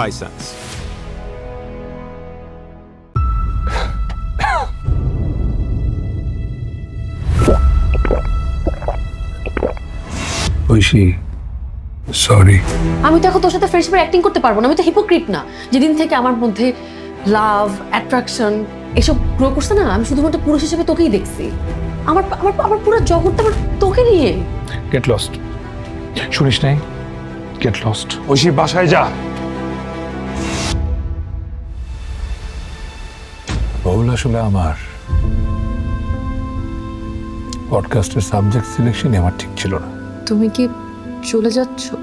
Hisense. Oishi sorry আমি তো এখন তোর সাথে ফ্রেন্ডশিপের অ্যাক্টিং করতে পারব না। আমি তো হিপোক্রিট না। যেদিন থেকে আমার মধ্যে লাভ অ্যাট্রাকশন এসব গ্রো করছে না আমি শুধুমাত্র পুরুষ হিসেবে তোকেই দেখছি। আমার আমার আমার পুরো জগৎটা আমার তোকে নিয়ে। গেট লস্ট শুনিস নাই? গেট লস্ট ঐশী বাসায় যা। আসলে আমার পডকাস্টের সাবজেক্ট সিলেকশন আমার ঠিক ছিল না। তুমি কি চলে যাচ্ছ?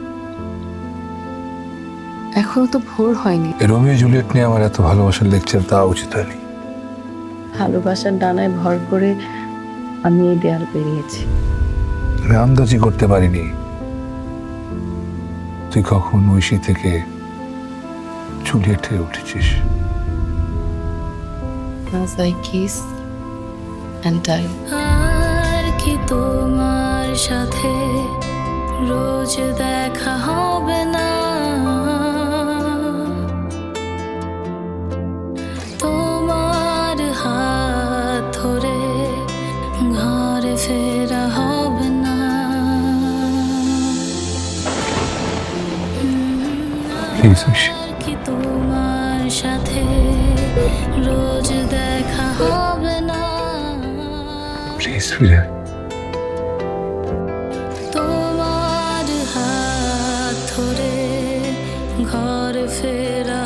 এখনও তো ভোর হয়নি। রোমিও জুলিয়েট নিয়ে আমার এত ভালোবাসার লেকচার দেওয়া উচিত হয়নি। ভালোবাসার ডানায় ভর করে আমি এই দেয়াল পেরিয়েছি। আমি আন্দাজি করতে পারিনি তুই কখন ঐশী থেকে জুলিয়েট হয়ে উঠেছিস। As I kiss and die. আর কি তোমার সাথে রোজ দেখা হবে না? তোমার হাত ধরে ঘরে ফেরা হবে না। প্লিজ কি তোমার সাথে রোজ দেখা হবে না। প্লিজ ফিরে তোমার হাত ধরে ঘর ফেরা